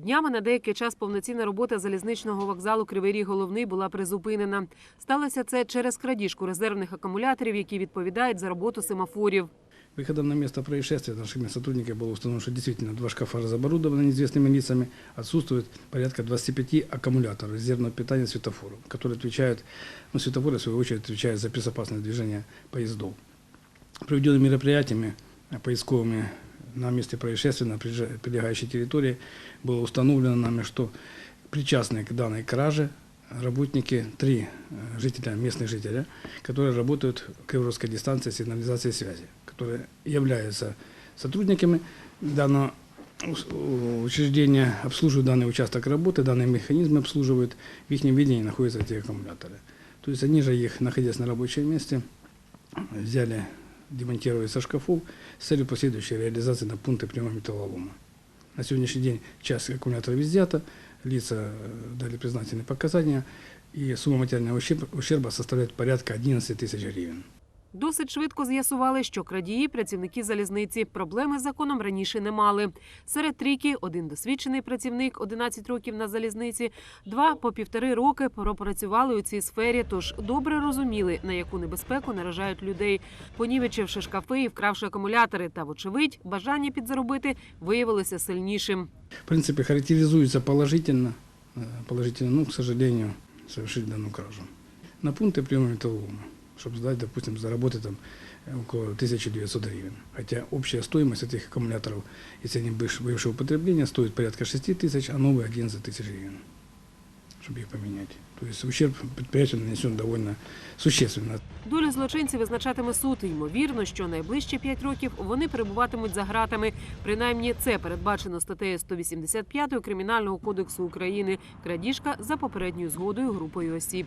Днями на деякий час повноцінна робота залізничного вокзалу Кривий Ріг головний була призупинена. Сталося це через крадіжку резервних акумуляторів, які відповідають за роботу семафорів. Выходом на место происшествия нашими сотрудниками было установлено, что действительно два шкафа оборудованы неизвестными лицами, отсутствует порядка 25 аккумуляторов резервного питания светофоров, которые отвечают, ну, светофоры, в свою очередь, отвечают за безопасное движение поездов. Проведенными мероприятиями э, поисковыми На месте происшествия, на прилегающей территории, было установлено нами, что причастные к данной краже работники, три э, жителя, местных жителя, которые работают в Криворовской дистанции сигнализации связи, которые являются сотрудниками данного учреждения, обслуживают данный участок работы, данные механизмы обслуживают, в их видении находятся эти аккумуляторы. То есть они же их, находясь на рабочем месте, взяли, демонтировали со шкафов с целью последующей реализации на пункты приема металлолома. На сегодняшний день часть аккумуляторов изъята, лица э, дали признательные показания, и сумма материального ущерба, ущерба составляет порядка 11 тысяч гривен. Досить швидко з'ясували, що крадії працівники залізниці проблеми з законом раніше не мали. Серед трійки один досвідчений працівник 11 років на залізниці, два по півтори роки пропрацювали у цій сфері, тож добре розуміли, на яку небезпеку наражають людей, понівечивши шкафи і вкравши акумулятори. Та, вочевидь, бажання підзаробити виявилося сильнішим. В принципе, характеризуется положительно, э, положительно, ну, к сожалению, совершить данную кражу. На пункты приема металлолома, чтобы сдать, допустим, заработать там э, около 1900 гривен. Хотя общая стоимость этих аккумуляторов, если они бывш- бывшего употребления, стоит порядка 6 тысяч, а новые 11 тысяч гривен, чтобы их поменять. То есть ущерб предприятию нанесен довольно существенно. Долю злочинців визначатиме суд. І, Ймовірно, що найближчі п'ять років вони перебуватимуть за гратами. Принаймні, це передбачено статтею 185 Кримінального кодексу України. Крадіжка за попередньою згодою групою осіб.